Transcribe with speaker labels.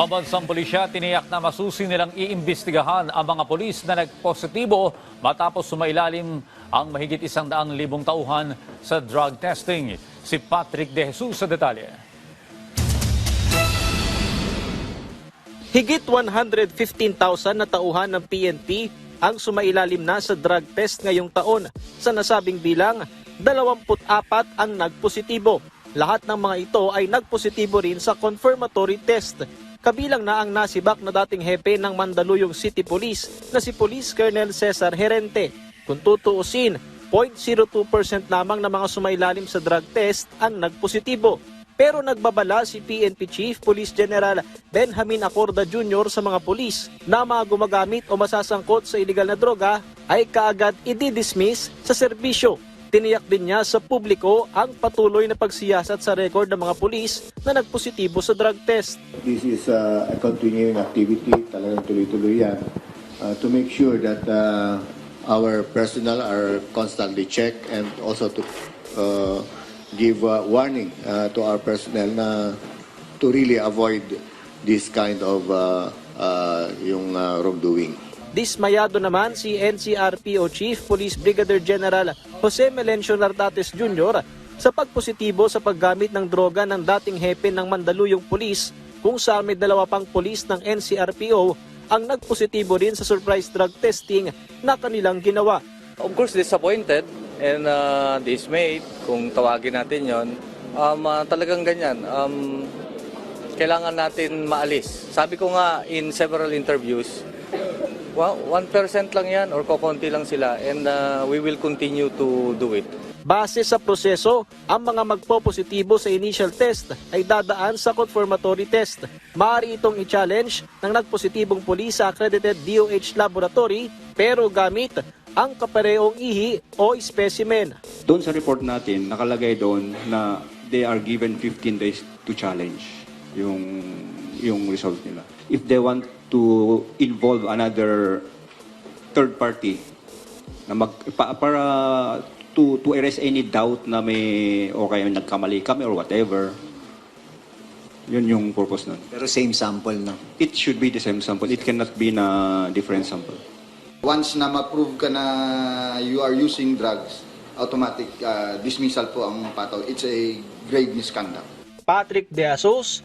Speaker 1: Pambansang pulisya tiniyak na masusi nilang iimbestigahan ang mga polis na nagpositibo matapos sumailalim ang mahigit isang daang libong tauhan sa drug testing. Si Patrick De Jesus sa detalye.
Speaker 2: Higit 115,000 na tauhan ng PNP ang sumailalim na sa drug test ngayong taon. Sa nasabing bilang, 24 ang nagpositibo. Lahat ng mga ito ay nagpositibo rin sa confirmatory test. Kabilang na ang nasibak na dating hepe ng Mandaluyong City Police na si Police Colonel Cesar Herente. Kung tutuusin, 0.02% lamang ng mga sumailalim sa drug test ang nagpositibo. Pero nagbabala si PNP Chief Police General Benjamin Acorda Jr. sa mga pulis na mga gumagamit o masasangkot sa iligal na droga ay kaagad i-dismiss sa serbisyo. Tiniyak din niya sa publiko ang patuloy na pagsiyasat sa record ng mga pulis na nagpositibo sa drug test.
Speaker 3: This is uh, a continuing activity, talagang tuloy-tuloy yan, uh, to make sure that uh, our personnel are constantly checked and also to uh, give uh, warning uh, to our personnel na to really avoid this kind of uh, uh, yung uh, wrongdoing.
Speaker 2: Dismayado naman si NCRPO Chief Police Brigadier General Jose Melencio Nartates Jr. sa pagpositibo sa paggamit ng droga ng dating hepe ng Mandaluyong Police kung saan may dalawa pang police ng NCRPO ang nagpositibo rin sa surprise drug testing na kanilang ginawa.
Speaker 4: Of course, disappointed and uh, dismayed, kung tawagin natin yon. Um, uh, talagang ganyan. Um, kailangan natin maalis. Sabi ko nga in several interviews, 1% lang yan or kokonti lang sila and uh, we will continue to do it.
Speaker 2: Base sa proseso, ang mga magpopositibo sa initial test ay dadaan sa confirmatory test. Maaari itong i-challenge ng nagpositibong pulis sa accredited DOH laboratory pero gamit ang kaparehong ihi o specimen.
Speaker 5: Doon sa report natin, nakalagay doon na they are given 15 days to challenge yung yung result nila. If they want to involve another third party na mag, pa- para to to erase any doubt na may o kaya nagkamali kami or whatever. Yun yung purpose nun.
Speaker 6: Pero same sample na.
Speaker 5: It should be the same sample. It cannot be na different sample.
Speaker 7: Once na ma-prove ka na you are using drugs, automatic uh, dismissal po ang pataw. It's a grave misconduct.
Speaker 2: Patrick De Asos